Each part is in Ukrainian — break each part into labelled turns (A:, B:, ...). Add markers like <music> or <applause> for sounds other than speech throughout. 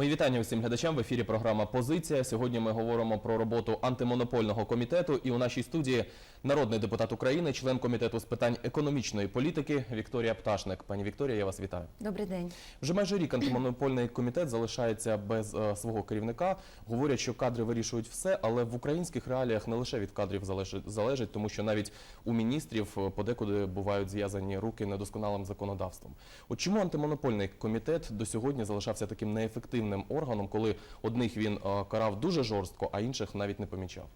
A: Мої вітання усім глядачам. В ефірі програма Позиція. Сьогодні ми говоримо про роботу антимонопольного комітету. І у нашій студії народний депутат України, член комітету з питань економічної політики Вікторія Пташник. Пані Вікторія, я вас вітаю.
B: Добрий день.
A: Вже майже рік антимонопольний комітет залишається без е, свого керівника. Говорять, що кадри вирішують все, але в українських реаліях не лише від кадрів залежить, залежить тому що навіть у міністрів е, подекуди бувають зв'язані руки недосконалим законодавством. От чому антимонопольний комітет до сьогодні залишався таким неефективним органом, коли одних він е, карав дуже жорстко, а інших навіть не помічав?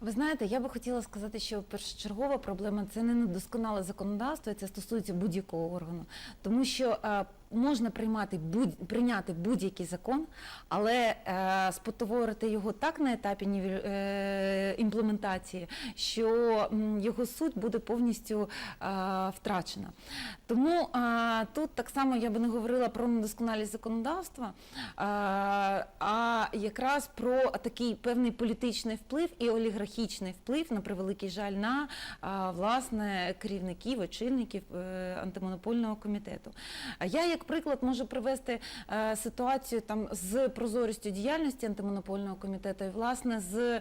B: Ви знаєте, я би хотіла сказати, що першочергова проблема це не недосконале законодавство, і це стосується будь-якого органу, тому що е, можна приймати будь прийняти будь-який закон, але е, спотворити його так на етапі е, імплементації, що його суть буде повністю е, втрачена. Тому е, тут так само я би не говорила про недосконалість законодавства, е, а якраз про такий певний політичний вплив і олігархічний вплив на превеликий жаль на е, власне керівників, очільників е, антимонопольного комітету. Я, як приклад, можу привести е, ситуацію там з прозорістю діяльності антимонопольного комітету і власне з е,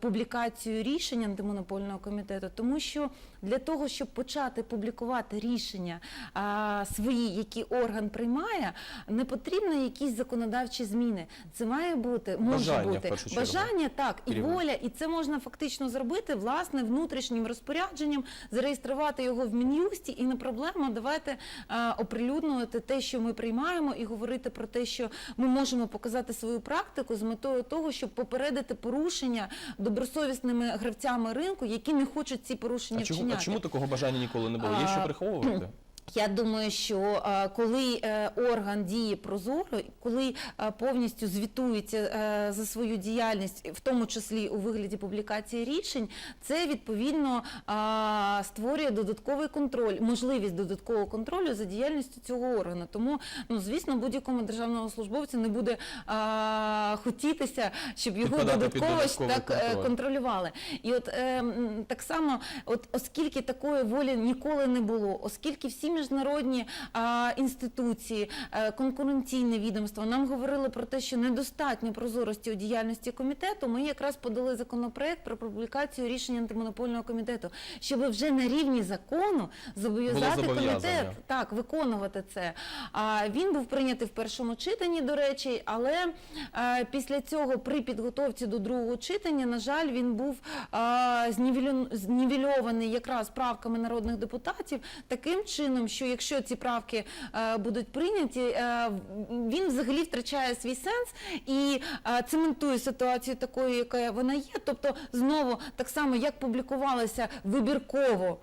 B: публікацією рішень антимонопольного комітету, тому що для того, щоб почати публікувати рішення а, свої, які орган приймає, не потрібно якісь законодавчі зміни. Це має бути може
A: Бажання,
B: бути бажання, так і
A: Керівника.
B: воля, і це можна фактично зробити власне внутрішнім розпорядженням, зареєструвати його в мін'юсті, і не проблема. Давайте а, оприлюднювати те, що ми приймаємо, і говорити про те, що ми можемо показати свою практику з метою того, щоб попередити порушення добросовісними гравцями ринку, які не хочуть ці порушення вчиняти.
A: А чому такого бажання ніколи не було? Є що приховувати?
B: Я думаю, що е, коли е, орган діє прозоро, коли е, повністю звітується за свою діяльність, в тому числі у вигляді публікації рішень, це відповідно створює додатковий контроль, можливість додаткового контролю за діяльністю цього органу. Тому, ну звісно, будь-якому державному службовцю не буде хотітися, щоб його додатково
A: додатковий
B: так
A: контроль.
B: контролювали. І от е, так само, от оскільки такої волі ніколи не було, оскільки всі міжнародні а, інституції, е, конкуренційне відомство. Нам говорили про те, що недостатньо прозорості у діяльності комітету, ми якраз подали законопроект про публікацію рішення антимонопольного комітету, щоб вже на рівні закону зобов'язати комітет так виконувати це. А він був прийнятий в першому читанні, до речі, але е, після цього при підготовці до другого читання, на жаль, він був знівелю- знівельований якраз правками народних депутатів. Таким чином, що якщо ці правки е, будуть прийняті, е, він взагалі втрачає свій сенс і е, цементує ситуацію такою, яка вона є. Тобто, знову так само як публікувалися вибірково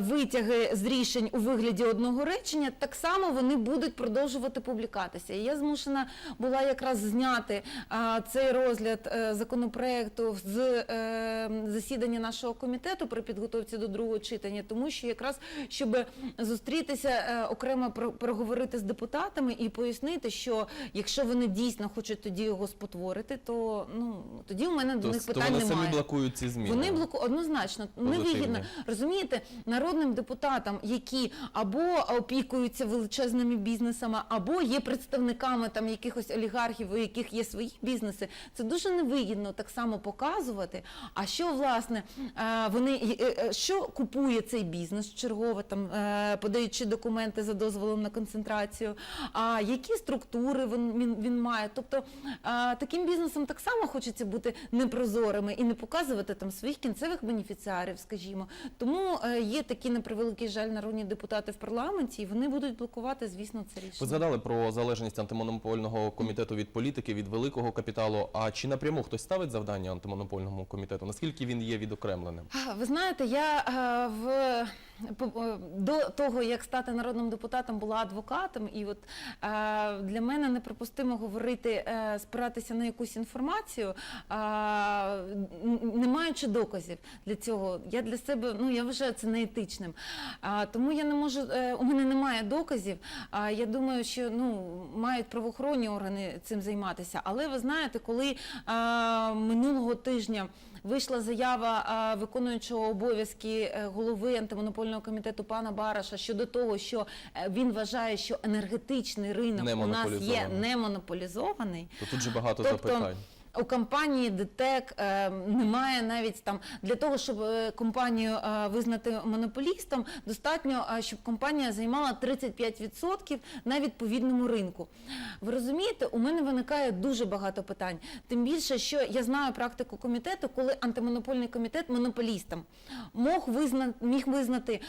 B: витяги з рішень у вигляді одного речення, так само вони будуть продовжувати публікатися. І я змушена була якраз зняти цей розгляд законопроекту з засідання нашого комітету при підготовці до другого читання, тому що якраз щоб зустрітися е, окремо про- проговорити з депутатами і пояснити, що якщо вони дійсно хочуть тоді його спотворити, то ну тоді у мене до них питань немає.
A: самі блокують ці зміни.
B: Вони блоку однозначно невигідно. Розумієте, народним депутатам, які або опікуються величезними бізнесами, або є представниками там якихось олігархів, у яких є свої бізнеси, це дуже невигідно так само показувати. А що власне е, вони е, що купує цей бізнес чергово, там подаючи документи за дозволом на концентрацію, а які структури він, він, має. Тобто е, таким бізнесом так само хочеться бути непрозорими і не показувати там своїх кінцевих бенефіціарів, скажімо. Тому е, є такі на превеликий жаль народні депутати в парламенті, і вони будуть блокувати, звісно, це рішення.
A: Ви згадали про залежність антимонопольного комітету від політики, від великого капіталу. А чи напряму хтось ставить завдання антимонопольному комітету? Наскільки він є відокремленим?
B: Ви знаєте, я е, в е, до того, як стати народним депутатом, була адвокатом, і от е, для мене неприпустимо говорити, е, спиратися на якусь інформацію, е, не маючи доказів для цього, я для себе ну я вважаю це неетичним. Тому я не можу, е, у мене немає доказів. Я думаю, що ну мають правоохоронні органи цим займатися. Але ви знаєте, коли минулого тижня. Вийшла заява виконуючого обов'язки е, голови антимонопольного комітету пана Бараша щодо того, що е, він вважає, що енергетичний ринок у нас є
A: монополізований.
B: не монополізований.
A: То тут же багато
B: Тобто,
A: запитань.
B: У компанії ДТЕК е, немає навіть там для того, щоб е, компанію е, визнати монополістом, достатньо, щоб компанія займала 35% на відповідному ринку. Ви розумієте, у мене виникає дуже багато питань. Тим більше, що я знаю практику комітету, коли антимонопольний комітет монополістом мог визнати, міг визнати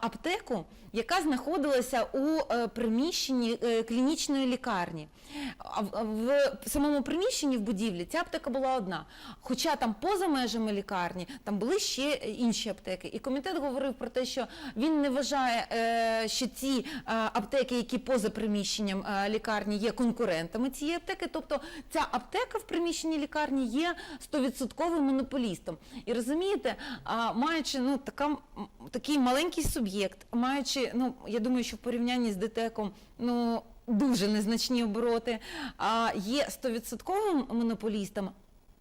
B: аптеку, яка знаходилася у е, приміщенні е, клінічної лікарні. А в- самому приміщенні в будівлі ця аптека була одна. Хоча там поза межами лікарні там були ще інші аптеки. І комітет говорив про те, що він не вважає, е, що ці аптеки, які поза приміщенням лікарні, є конкурентами цієї аптеки. Тобто ця аптека в приміщенні лікарні є 100% монополістом. І розумієте, маючи ну така такий маленький суб'єкт, маючи, ну я думаю, що в порівнянні з ДТЕКом, ну. Дуже незначні обороти, а є 100% монополістом,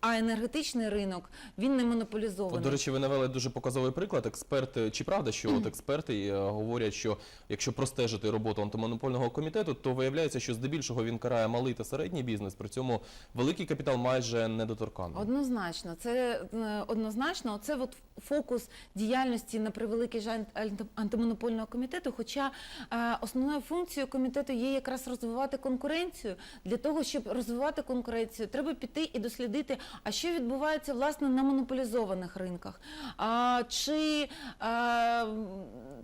B: а енергетичний ринок він не монополізований.
A: От, до речі, ви навели дуже показовий приклад. Експерти, чи правда, що от експерти е, говорять, що якщо простежити роботу антимонопольного комітету, то виявляється, що здебільшого він карає малий та середній бізнес, при цьому великий капітал майже недоторканий.
B: Однозначно, це е, однозначно. Це от фокус діяльності на превеликий жаль анти- антимонопольного комітету. Хоча е, основною функцією комітету є якраз розвивати конкуренцію. Для того, щоб розвивати конкуренцію, треба піти і дослідити, а що відбувається власне на монополізованих ринках. А, чи е,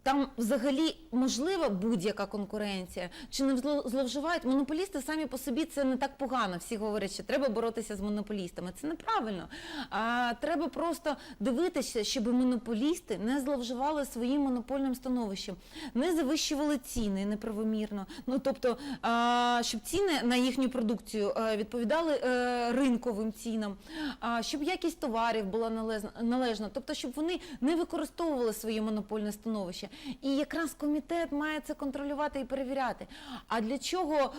B: там взагалі можлива будь-яка конкуренція, чи не зловживають монополісти самі по собі це не так погано. Всі говорять, що треба боротися з монополістами. Це неправильно. А, треба просто дивитися, щоб монополісти не зловживали своїм монопольним становищем, не завищували ціни неправомірно. Ну тобто, а, щоб ціни на їхню продукцію е, відповідали е, ринковим цінам, щоб якість товарів була належна, тобто, щоб вони не використовували своє монопольне становище. І якраз комітет має це контролювати і перевіряти. А для чого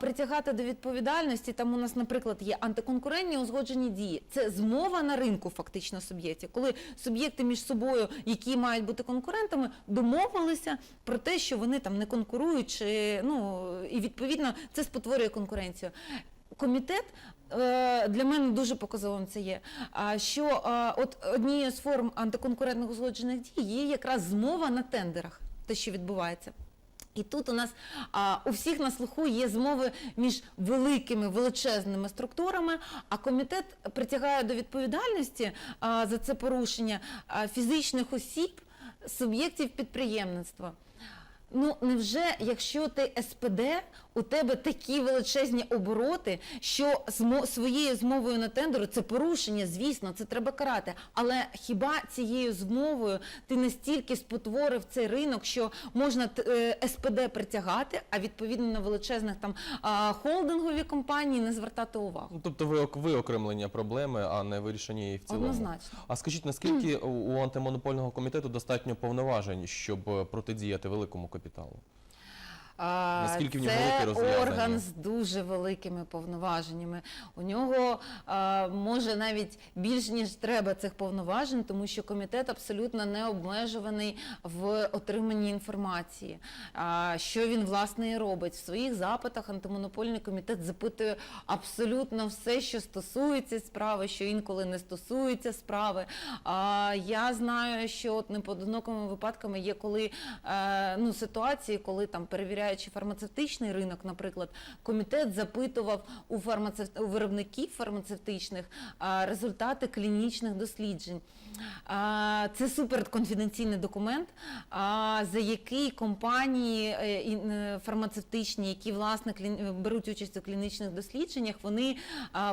B: притягати до відповідальності? Там у нас, наприклад, є антиконкурентні узгоджені дії. Це змова на ринку, фактично суб'єктів, коли суб'єкти між собою, які мають бути конкурентами, домовилися про те, що вони там не конкурують, чи ну і відповідно це спотворює конкуренцію. Комітет для мене дуже показовим це є. Що е, от однією з форм антиконкурентних узгоджених дій є якраз змова на тендерах, те, що відбувається. І тут у нас а, у всіх на слуху є змови між великими величезними структурами, а комітет притягає до відповідальності а, за це порушення а, фізичних осіб, суб'єктів підприємництва. Ну невже, якщо ти СПД, у тебе такі величезні обороти, що своєю змовою на тендеру це порушення, звісно, це треба карати. Але хіба цією змовою ти настільки спотворив цей ринок, що можна е, СПД притягати, а відповідно на величезних там холдингові компанії не звертати увагу?
A: Ну, тобто ви виокремлення проблеми, а не вирішення її в цілому.
B: Однозначно.
A: А скажіть, наскільки <clears throat> у у антимонопольного комітету достатньо повноважень, щоб е, протидіяти великому капіталу?
B: А,
A: Наскільки в нього
B: це
A: розв'язання?
B: орган з дуже великими повноваженнями. У нього а, може навіть більш ніж треба цих повноважень, тому що комітет абсолютно не обмежуваний в отриманні інформації. А, що він власне і робить в своїх запитах? Антимонопольний комітет запитує абсолютно все, що стосується справи, що інколи не стосується справи. А, я знаю, що от непоодинокими випадками є коли е, ну, ситуації, коли там перевіряючи фармацевтичний ринок, наприклад, комітет запитував у, фармацев... у виробників фармацевтичних результати клінічних досліджень. Це суперконфіденційний документ, за який компанії е, е, фармацевтичні, які власне беруть участь у клінічних дослідженнях, вони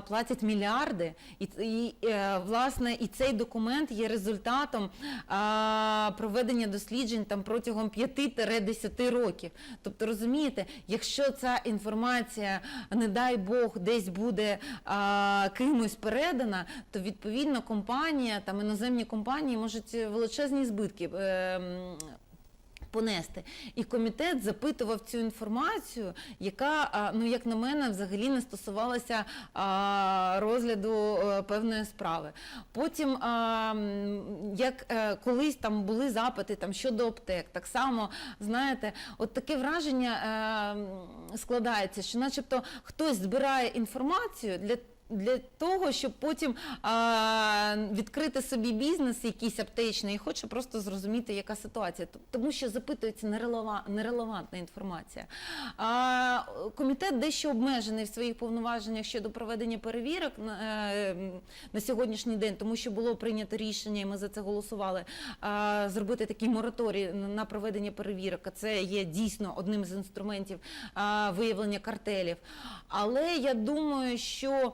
B: платять мільярди. І, і е, власне і цей документ є результатом проведення досліджень там протягом 5-10 років. Тобто Розумієте, якщо ця інформація, не дай Бог, десь буде а, кимось передана, то відповідно компанія, там іноземні компанії можуть величезні збитки. е, Понести і комітет запитував цю інформацію, яка ну як на мене взагалі не стосувалася розгляду е, певної справи. Потім, як е, колись там були запити там щодо аптек, так само знаєте, от таке враження е, складається, що, начебто, хтось збирає інформацію для. Для того, щоб потім а, відкрити собі бізнес якийсь аптечний і хоче просто зрозуміти, яка ситуація. Тому що запитується нерелевантна інформація. А, комітет дещо обмежений в своїх повноваженнях щодо проведення перевірок на, е, на сьогоднішній день, тому що було прийнято рішення, і ми за це голосували, а, зробити такий мораторій на- проведення перевірок. Це є дійсно одним з інструментів а, виявлення картелів. Але я думаю, що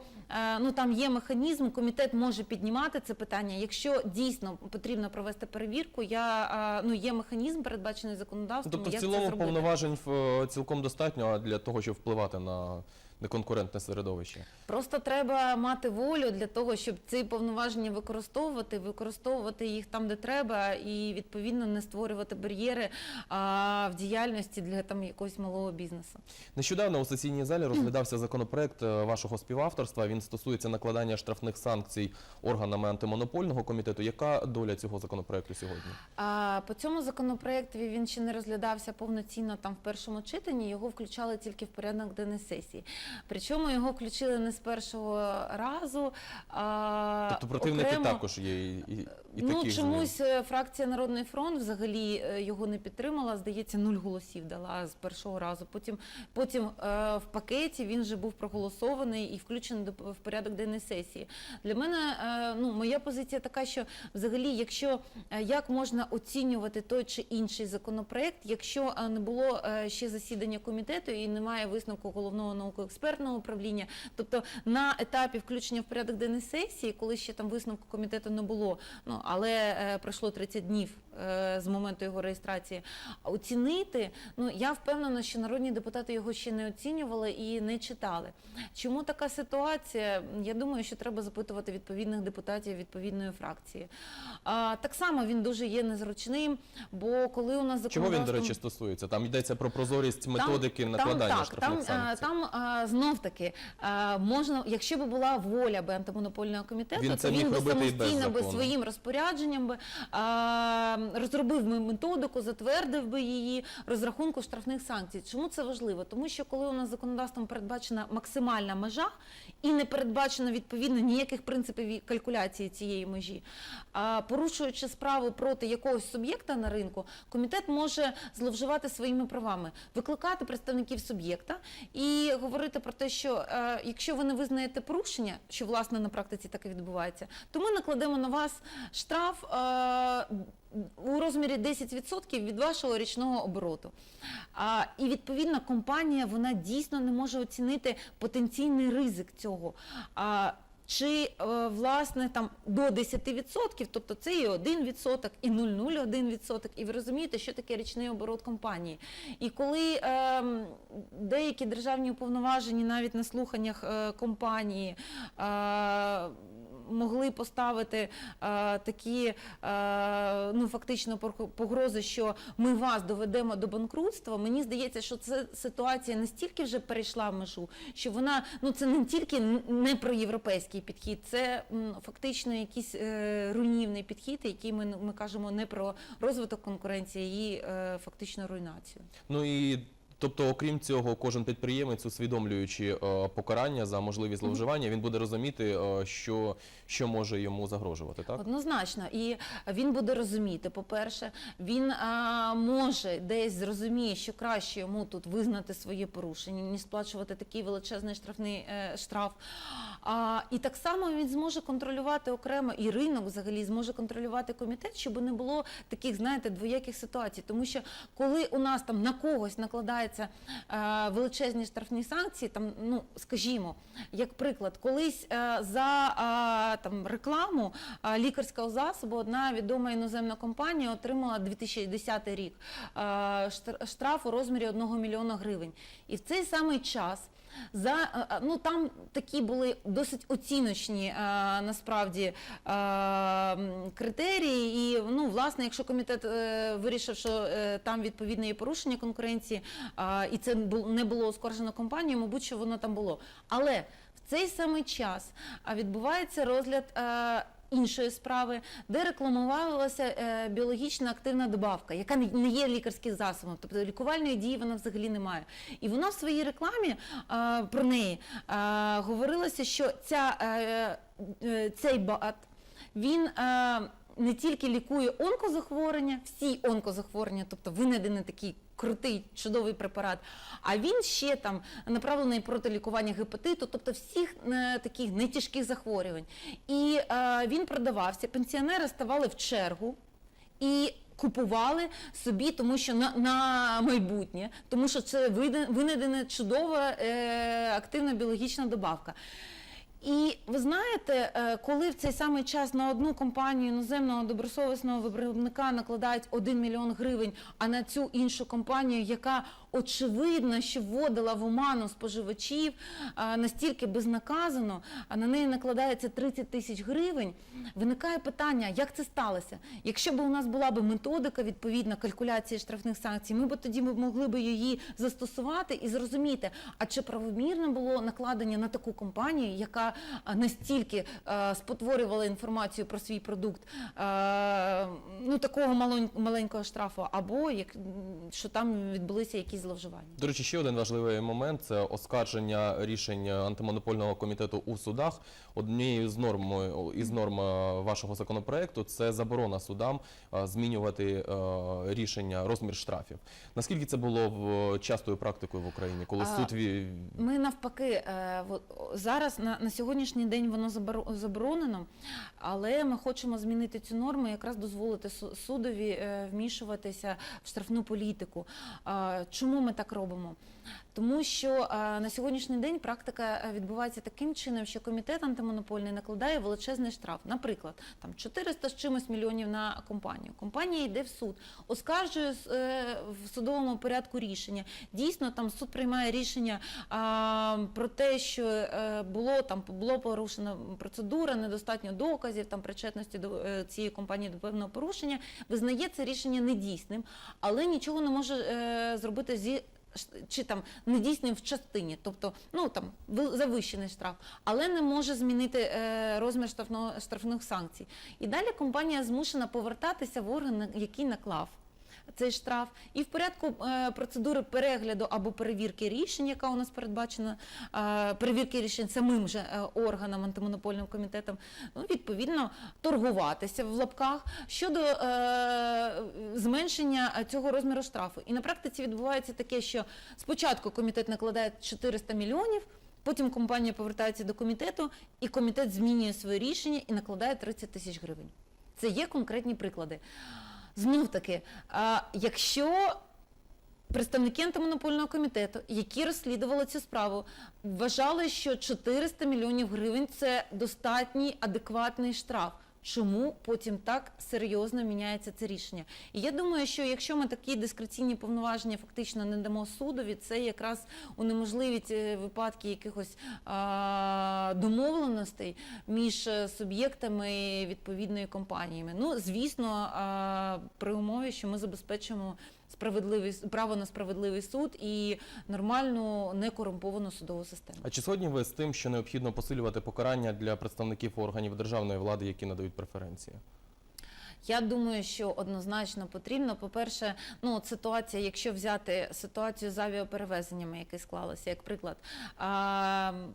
B: ну там є механізм, комітет може піднімати це питання. Якщо дійсно потрібно провести перевірку, я е, ну є механізм, передбачений законодавством.
A: Тобто, в
B: як це
A: цілому
B: зробити.
A: повноважень е, цілком достатньо для того, щоб впливати на неконкурентне середовище.
B: Просто треба мати волю для того, щоб ці повноваження використовувати, використовувати їх там, де треба, і відповідно не створювати бар'єри а, в діяльності для там якогось малого бізнесу.
A: Нещодавно у сесійній залі <clears throat> розглядався законопроект е, вашого співавторства. Він стосується накладання штрафних санкцій органами антимонопольного комітету. Яка доля цього законопроекту сьогодні?
B: А по цьому законопроектові він ще не розглядався повноцінно там в першому читанні. Його включали тільки в порядок денний сесії. Причому його включили не з першого разу. А,
A: Тобто противники
B: окремо.
A: також є і, і, і
B: ну
A: таких
B: чомусь е, фракція Народний фронт взагалі е, його не підтримала. Здається, нуль голосів дала з першого разу. Потім, потім е, в пакеті він вже був проголосований і включений до в порядок денний сесії. Для мене е, ну моя позиція така, що взагалі, якщо е, як можна оцінювати той чи інший законопроект, якщо е, не було е, ще засідання комітету і немає висновку головного науково-експертного управління, тобто на етапі включення в порядок денний сесії, коли ще там висновку комітету не було, ну але е, пройшло 30 днів е, з моменту його реєстрації. Оцінити, ну я впевнена, що народні депутати його ще не оцінювали і не читали. Чому така ситуація? Я думаю, що треба запитувати відповідних депутатів відповідної фракції. А, так само він дуже є незручним, бо коли у нас
A: Чого він, до речі, стосується? Там йдеться про прозорість методики
B: там,
A: накладання
B: там, так,
A: штрафних
B: там,
A: санкцій.
B: Там а, знов таки а, можна, якщо б була воля би антимонопольного комітету,
A: Він
B: то він би самостійно би своїм розпорядженням би а, розробив би методику, затвердив би її розрахунку штрафних санкцій. Чому це важливо? Тому що коли у нас законодавством передбачена максимальна межа і не передбачено відповідно ніяких принципів калькуляції цієї межі, порушуючи справу проти якогось суб'єкта на ринку, комітет може зловживати своїми правами, викликати представників суб'єкта і говорити про те, що е, якщо ви не визнаєте порушення, що власне на практиці так і відбувається, то ми накладемо на вас штраф. Е, у розмірі 10% від вашого річного обороту. А, і відповідно компанія вона дійсно не може оцінити потенційний ризик цього. А, чи е, власне там до 10%, тобто це і 1%, і 0,01%, і ви розумієте, що таке річний оборот компанії. І коли е, деякі державні уповноважені навіть на слуханнях е, компанії е, могли поставити е, такі е, ну фактично погрози, що ми вас доведемо до банкрутства. Мені здається, що ця ситуація настільки вже перейшла в межу, що вона ну це не тільки не про європейський підхід, це фактично якийсь е, руйнівний підхід, який ми, ми кажемо не про розвиток конкуренції, а її фактично руйнацію.
A: Ну і тобто, окрім цього, кожен підприємець, усвідомлюючи е, покарання за можливі зловживання, він буде розуміти, е, що, що може йому загрожувати, так?
B: Однозначно, і він буде розуміти. По-перше, він а, може десь зрозуміє, що краще йому тут визнати своє порушення, ніж сплачувати такий величезний штрафний е, штраф. А, і так само він зможе контролювати окремо і ринок взагалі зможе контролювати комітет, щоб не було таких, знаєте, двояких ситуацій. Тому що коли у нас там на когось накладається накладаються е, величезні штрафні санкції, там, ну скажімо, як приклад, колись е, за е, там рекламу лікарського засобу одна відома іноземна компанія отримала 2010 рік штр- штраф у розмірі 1 мільйона гривень. І в цей самий час. За е, е, ну там такі були досить оціночні е, насправді м, критерії. І ну власне, якщо комітет е, вирішив, що е, там відповідне є порушення конкуренції, е, і це не було оскаржено компанією, мабуть, що воно там було. Але в цей самий час відбувається розгляд. е, Іншої справи, де рекламувалася біологічно біологічна активна добавка, яка не- є лікарським засобом, тобто лікувальної дії вона взагалі не має. І вона в своїй рекламі е, про неї е, говорилося, що ця, е, е, цей бат він е, не тільки лікує онкозахворювання, всі онкозахворювання, тобто винайдений такий крутий чудовий препарат. А він ще там направлений проти лікування гепатиту, тобто всіх е, таких нетяжких захворювань. І е, він продавався. Пенсіонери ставали в чергу і купували собі, тому що на, на майбутнє, тому що це винайдена чудова е, активна біологічна добавка. І ви знаєте, е, коли в цей самий час на одну компанію іноземного добросовісного виробника накладають 1 мільйон гривень, а на цю іншу компанію, яка очевидно, що вводила в оману споживачів настільки безнаказано, а на неї накладається 30 тисяч гривень, виникає питання, як це сталося? Якщо б у нас була б методика відповідна калькуляції штрафних санкцій, ми б тоді могли б її застосувати і зрозуміти, а чи правомірно було накладення на таку компанію, яка настільки спотворювала інформацію про свій продукт, ну такого маленького штрафу, або як що там відбулися якісь зловживання.
A: До речі, ще один важливий момент це оскарження рішень антимонопольного комітету у судах. Однією з норм із норм е, вашого законопроекту це заборона судам е, змінювати е, рішення розмір штрафів. Наскільки це було частою практикою в Україні, коли
B: А,
A: суд
B: Ми навпаки, зараз на, на сьогоднішній день воно заборо- заборонено, але ми хочемо змінити цю норму, якраз дозволити судові вмішуватися в штрафну політику. А, Чому ми так робимо? Тому що е, на сьогоднішній день практика е, відбувається таким чином, що комітет антимонопольний накладає величезний штраф. Наприклад, там 400 з чимось мільйонів на компанію. Компанія йде в суд, оскаржує е, в судовому порядку рішення. Дійсно, там суд приймає рішення про те, що було там було порушена процедура, недостатньо доказів там причетності до цієї компанії до певного порушення. Визнає це рішення недійсним, але нічого не може зробити зі чи там недійсним в частині, тобто ну там ви- завищений штраф, але не може змінити е, розмір штрафного штрафних санкцій. І далі компанія змушена повертатися в орган, який наклав. Цей штраф і в порядку е, процедури перегляду або перевірки рішень, яка у нас передбачена, е, перевірки рішень самим же е, органом антимонопольним комітетом, ну відповідно торгуватися в лапках щодо зменшення цього розміру штрафу. І на практиці відбувається таке, що спочатку комітет накладає 400 мільйонів. Потім компанія повертається до комітету, і комітет змінює своє рішення і накладає 30 тисяч гривень. Це є конкретні приклади. Знов таки, а, якщо представники антимонопольного комітету, які розслідували цю справу, вважали, що 400 мільйонів гривень це достатній адекватний штраф. Чому потім так серйозно міняється це рішення? І я думаю, що якщо ми такі дискреційні повноваження фактично не дамо судові, це якраз унеможливить е, випадки якихось а, домовленостей між е, суб'єктами відповідної компаніями. Ну, звісно, а, при умові, що ми забезпечимо справедливий право на справедливий суд і нормальну некорумповану судову систему.
A: А чи сьогодні ви з тим, що необхідно посилювати покарання для представників органів державної влади, які надають преференції?
B: Я думаю, що однозначно потрібно. По-перше, ну от ситуація, якщо взяти ситуацію з авіаперевезеннями, які склалися, як приклад,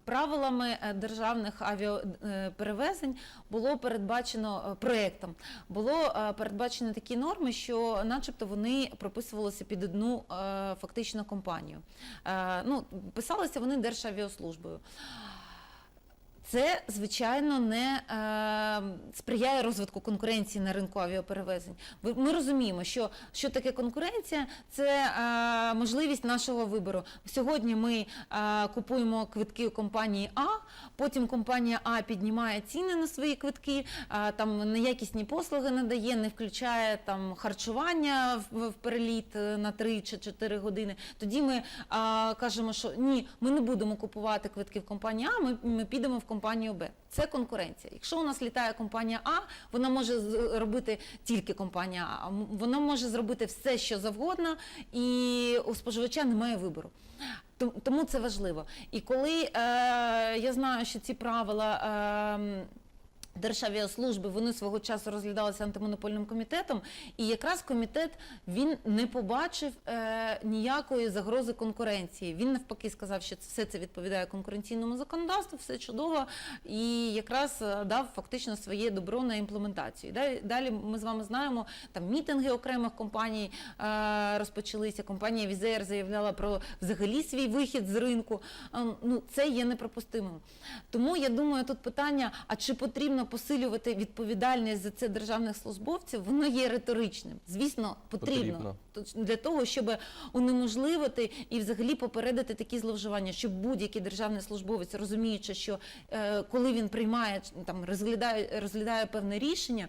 B: правилами е, державних авіаперевезень було передбачено е, проектом, було е, передбачено такі норми, що, начебто, вони прописувалися під одну е, фактично компанію. Е, Ну, писалися вони Державіаслужбою. Це звичайно не е, сприяє розвитку конкуренції на ринку авіаперевезень. Ми розуміємо, що, що таке конкуренція це е, можливість нашого вибору. Сьогодні ми е, купуємо квитки у компанії А, потім компанія А піднімає ціни на свої квитки, е, там неякісні послуги надає, не включає там харчування в, в переліт е, на 3 чи 4 години. Тоді ми е, кажемо, що ні, ми не будемо купувати квитки в компанії А, ми, ми підемо в компанію Б. Це конкуренція. Якщо у нас літає компанія А, вона може зробити тільки компанія А. Вона може зробити все, що завгодно, і у споживача немає вибору. Тому це важливо. І коли е, я знаю, що ці правила. Е, Державіаслужби вони свого часу розглядалися антимонопольним комітетом, і якраз комітет він не побачив е, ніякої загрози конкуренції. Він навпаки сказав, що все це відповідає конкуренційному законодавству, все чудово, і якраз е, дав фактично своє добро на імплементацію. Далі, ми з вами знаємо, там мітинги окремих компаній е, розпочалися. Компанія Візеєр заявляла про взагалі свій вихід з ринку. Е, ну це є неприпустимим. Тому я думаю, тут питання: а чи потрібно посилювати відповідальність за це державних службовців? Воно є риторичним. Звісно, потрібно,
A: Потрібно.
B: Для того, щоб унеможливити і взагалі попередити такі зловживання, щоб будь-який державний службовець, розуміючи, що е, коли він приймає там розглядає, розглядає певне рішення,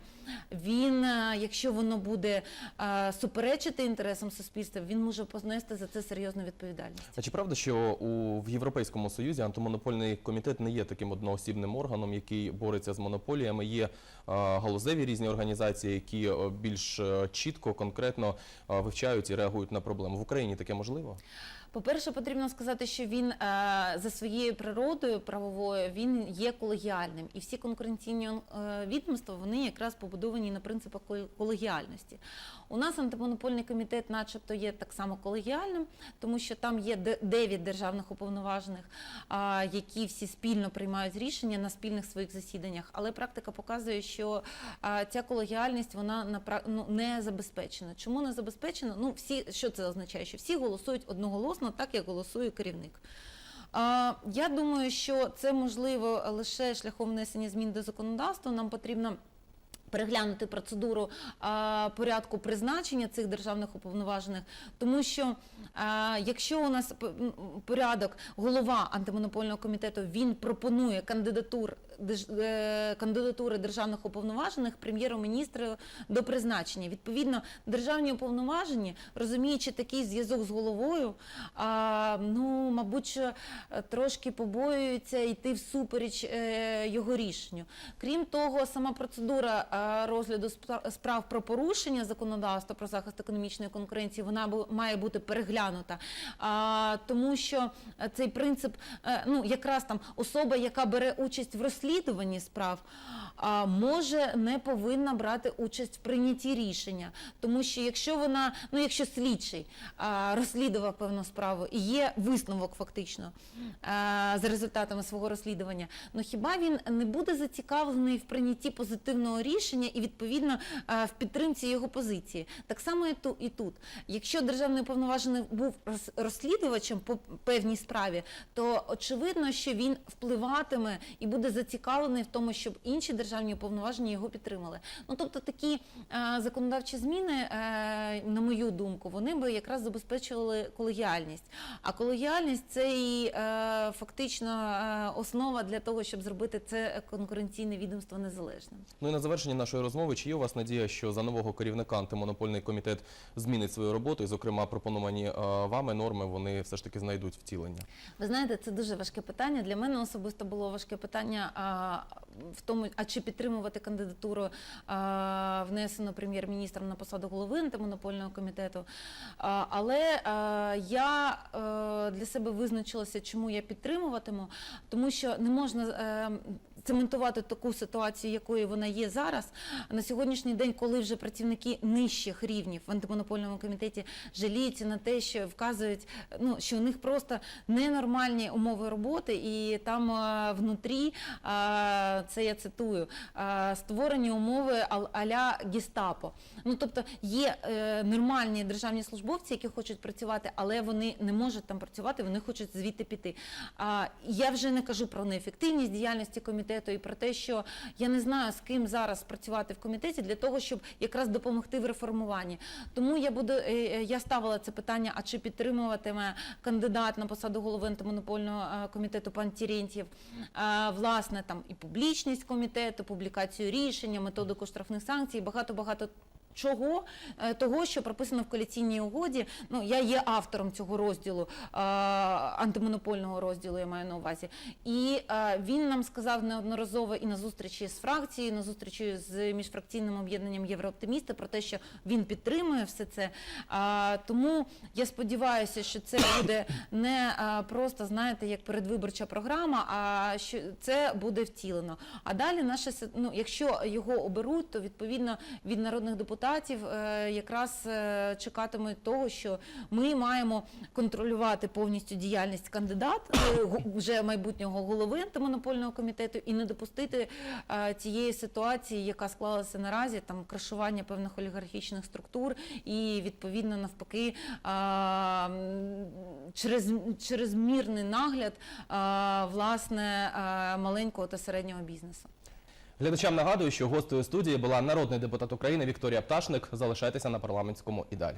B: він, е, якщо воно буде е, суперечити інтересам суспільства, він може понести за це серйозну відповідальність.
A: А чи правда, що у в Європейському Союзі антимонопольний комітет не є таким одноосібним органом, який бореться з монополіями? Є е, галузеві різні організації, які е, більш е, чітко, конкретно вивчають і реагують на проблему. В Україні таке можливо?
B: По-перше, потрібно сказати, що він е, за своєю природою правовою він є колегіальним, і всі конкуренційні е, відомства вони якраз побудовані на принципах колегіальності. У нас антимонопольний комітет, начебто, є так само колегіальним, тому що там є де- дев'ять державних уповноважених, які всі спільно приймають рішення на спільних своїх засіданнях. Але практика показує, що ця колегіальність вона на ну, не забезпечена. Чому не забезпечена? Ну всі що це означає? Що всі голосують одноголосно, так як голосує керівник. Я думаю, що це можливо лише шляхом внесення змін до законодавства. Нам потрібно. Переглянути процедуру а, порядку призначення цих державних уповноважених, тому що а, якщо у нас порядок голова антимонопольного комітету він пропонує кандидатур е, кандидатури державних уповноважених прем'єру-міністру до призначення. Відповідно, державні уповноважені, розуміючи такий зв'язок з головою, ну мабуть, е, трошки побоюються йти всупереч е, його рішенню. Крім того, сама процедура е, розгляду спра- справ про порушення законодавства про захист економічної конкуренції вона має бути переглянута, тому що е, цей принцип, е, ну якраз там особа, яка бере участь в розслідуванні справ, може не повинна брати участь в прийнятті рішення, тому що якщо вона, ну якщо слідчий розслідував певну справу і є висновок фактично а, за результатами свого розслідування, ну хіба він не буде зацікавлений в прийнятті позитивного рішення і відповідно в підтримці його позиції? Так само і ту і тут. Якщо державний уповноважений був розслідувачем по певній справі, то очевидно, що він впливатиме і буде зацікавлений в тому, щоб інші державні уповноважені його підтримали. Ну тобто такі е, законодавчі зміни, е, на мою думку, вони би якраз забезпечували колегіальність. А колегіальність це і е, фактично е, основа для того, щоб зробити це конкуренційне відомство незалежним.
A: Ну і на завершення нашої розмови, чи є у вас надія, що за нового керівника антимонопольний комітет змінить свою роботу, і, зокрема, пропоновані е, вами норми вони все ж таки знайдуть втілення?
B: Ви знаєте, це дуже важке питання. Для мене особисто було важке питання а, в тому, а чи підтримувати кандидатуру а, внесену прем'єр-міністром на посаду голови антимонопольного комітету. А, але а, я е, для себе визначилася, чому я підтримуватиму, тому що не можна. е, цементувати таку ситуацію, якою вона є зараз. На сьогоднішній день, коли вже працівники нижчих рівнів в антимонопольному комітеті жаліються на те, що вказують, ну що у них просто ненормальні умови роботи, і там е, внутрі, е, це я цитую, е, створені умови ал- аля гестапо. Ну тобто є е, нормальні державні службовці, які хочуть працювати, але вони не можуть там працювати, вони хочуть звідти піти. А я вже не кажу про неефективність діяльності комітету і про те, що я не знаю з ким зараз працювати в комітеті для того, щоб якраз допомогти в реформуванні. Тому я буду е, е, я ставила це питання: а чи підтримуватиме кандидат на посаду голови антимонопольного е, комітету пан Терентьєв, е, власне там і публічність комітету, публікацію рішення, методику штрафних санкцій, багато багато. Чого Е, того, що прописано в коаліційній угоді? Ну я є автором цього розділу е, антимонопольного розділу, я маю на увазі, і е, він нам сказав неодноразово і на зустрічі з фракцією, і на зустрічі з міжфракційним об'єднанням Єврооптимісти про те, що він підтримує все це. Тому я сподіваюся, що це буде не просто знаєте, як передвиборча програма, а що це буде втілено. А далі наша си- ну, якщо його оберуть, то відповідно від народних депутатів е, якраз е, чекатимуть того, що ми маємо контролювати повністю діяльність кандидата е, вже майбутнього голови антимонопольного комітету і не допустити цієї ситуації, яка склалася наразі, там крашування певних олігархічних структур, і відповідно навпаки через, через мірний нагляд власне маленького та середнього бізнесу.
A: Глядачам нагадую, що гостею студії була народний депутат України Вікторія Пташник. Залишайтеся на парламентському і далі.